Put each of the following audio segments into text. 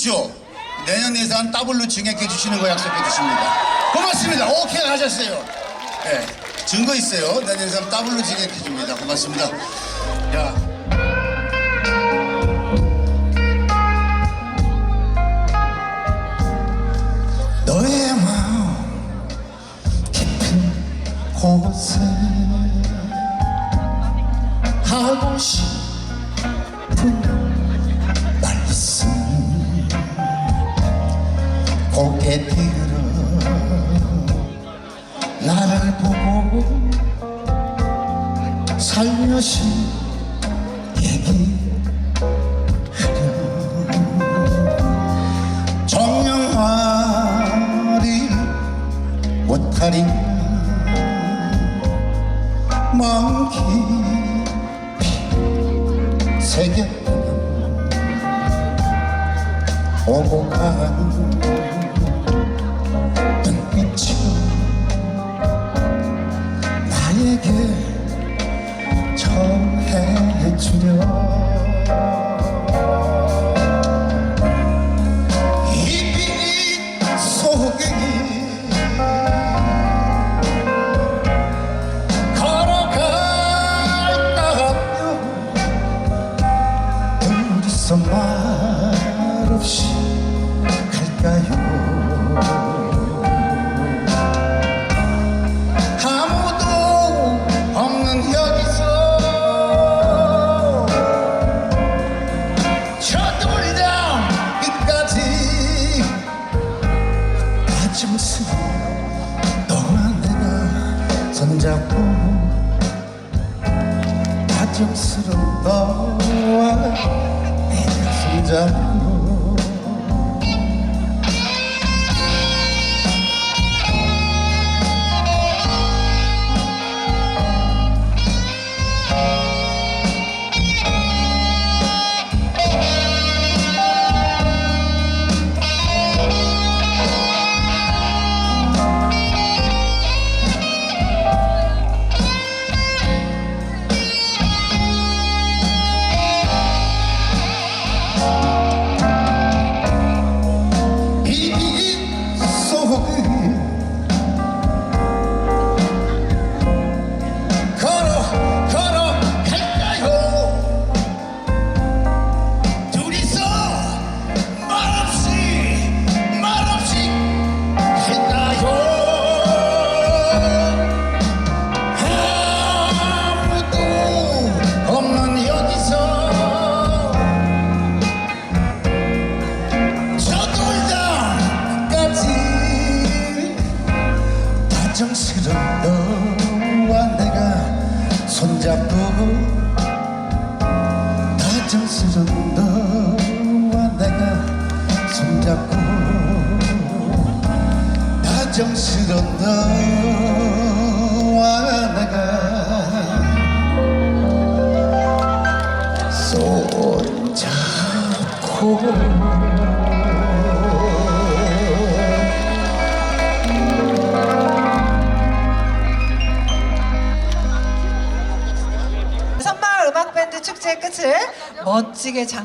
그렇죠? 내년 예산 더블로 증액해 주시는 거 약속해 주십니다. 고맙습니다. 오케이 하셨어요. 네, 증거 있어요. 내년 예산 더블로 증액해 줍니다. 고맙습니다. 야. 너의 마음 깊은 곳에 하고 싶 살며시 얘기하려 정녕 이 못하리냐 먼 깊이 새겨 오고 가는 know 너와 심장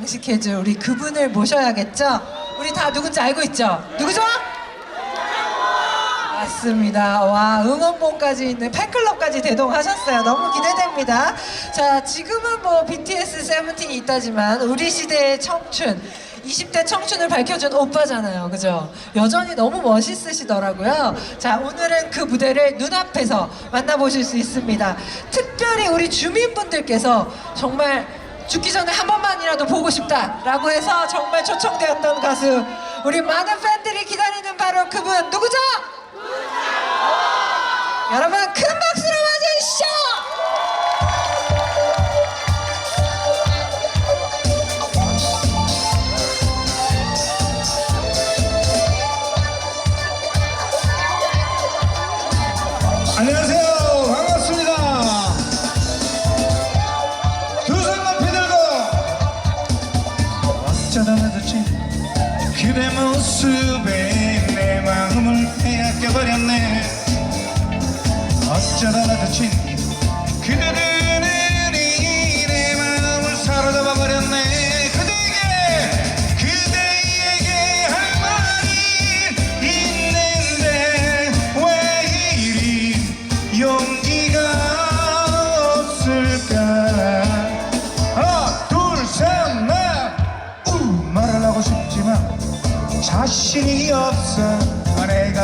장식해줄 우리 그분을 모셔야겠죠? 우리 다 누군지 알고 있죠? 누구죠? 맞습니다. 와, 응원봉까지 있는 팬클럽까지 대동하셨어요. 너무 기대됩니다. 자, 지금은 뭐 BTS 세븐틴이 있다지만 우리 시대의 청춘, 20대 청춘을 밝혀준 오빠잖아요. 그죠? 여전히 너무 멋있으시더라고요. 자, 오늘은 그 무대를 눈앞에서 만나보실 수 있습니다. 특별히 우리 주민분들께서 정말 죽기 전에 한 번만이라도 보고 싶다라고 해서 정말 초청되었던 가수 우리 많은 팬들이 기다리는 바로 그분 누구죠? 여러분 큰 박수로 맞이해주시죠! 어쩌다 마주친 그대 모습에 내 마음을 빼앗겨버렸네. 어쩌다 마주친 그대 눈이 내 마음을 사로잡아버렸네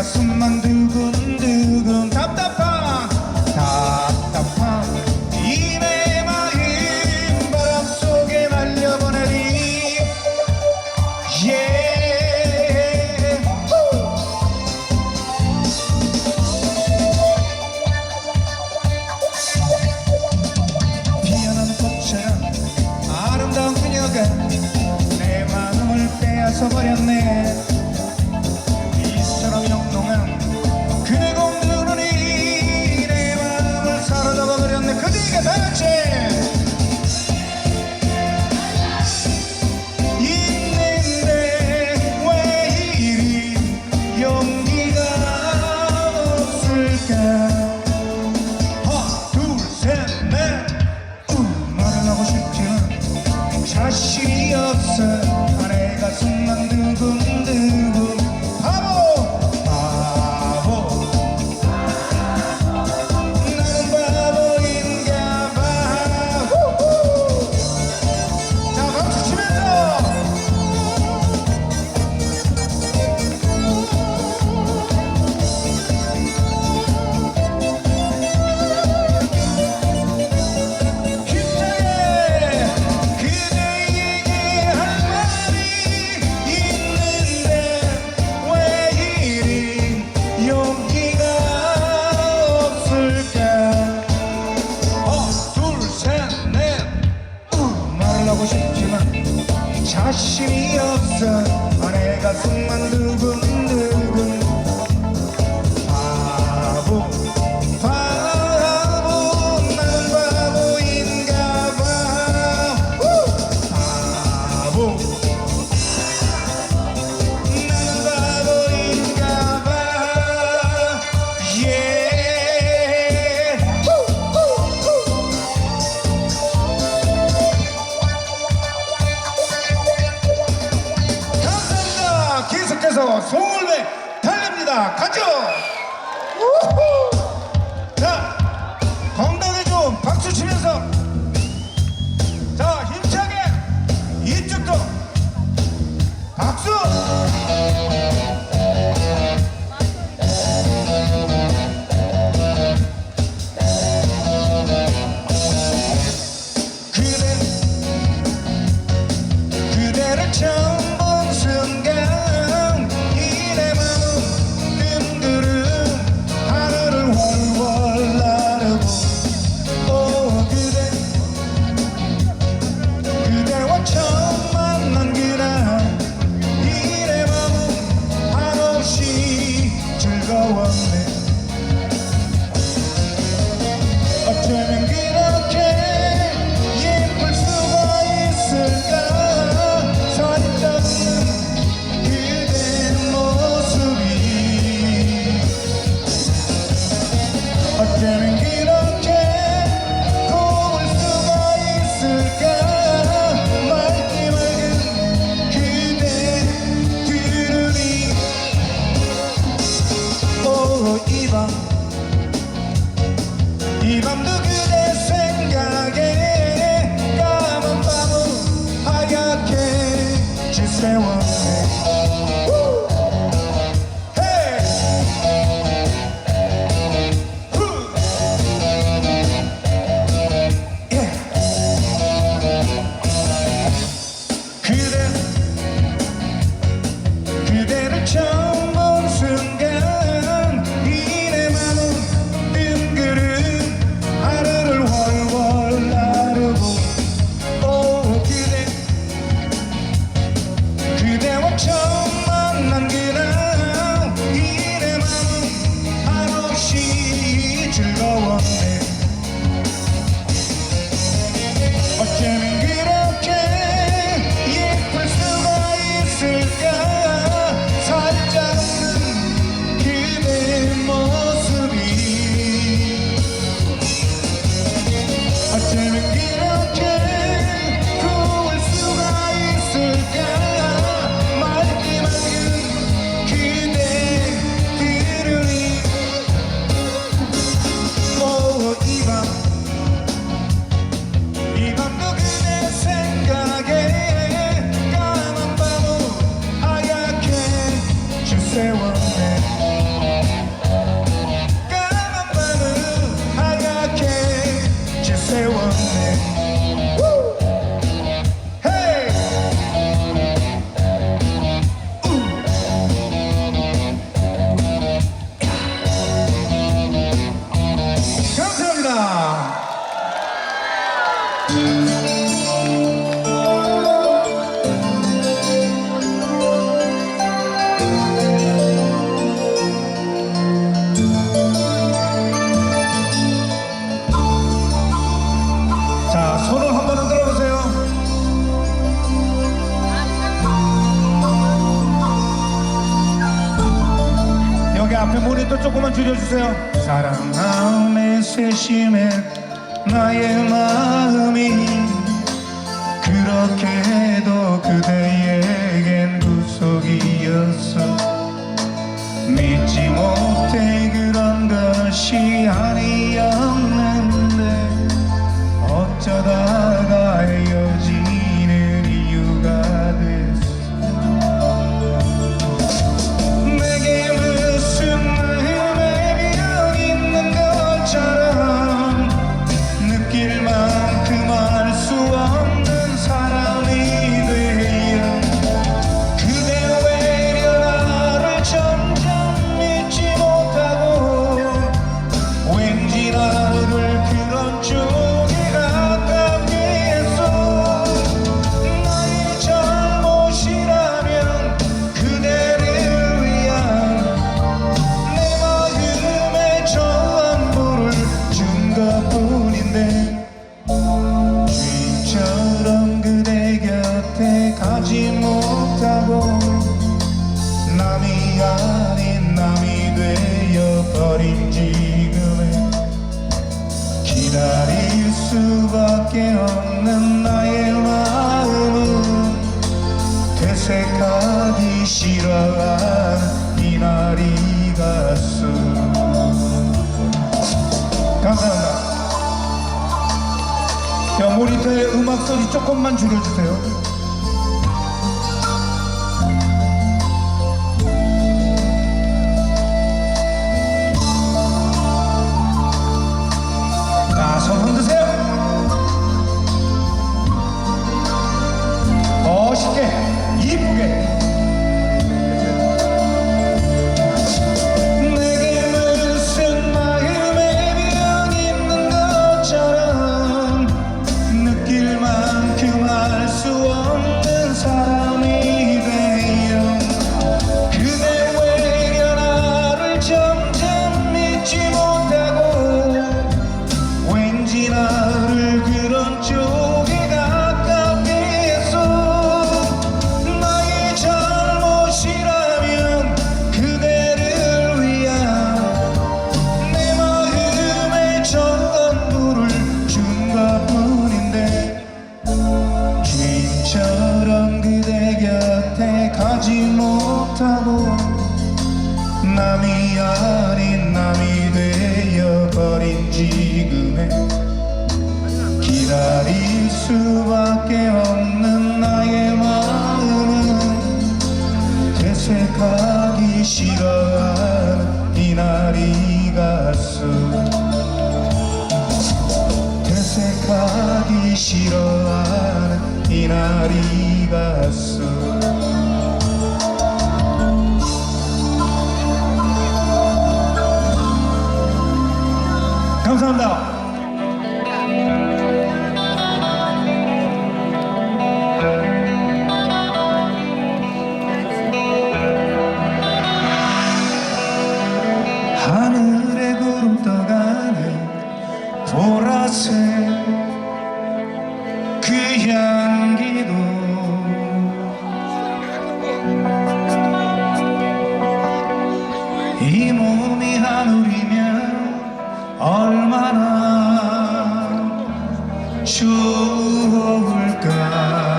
가슴만 두근두근 계속해서 송울배 달립니다. 가죠. 우후. say what? today. then 목소리 조금만 줄여주세요. 이 시간 이날이 갔어 되색하기 싫어하는 이날이 갔어 감사합니다. 무엇일까?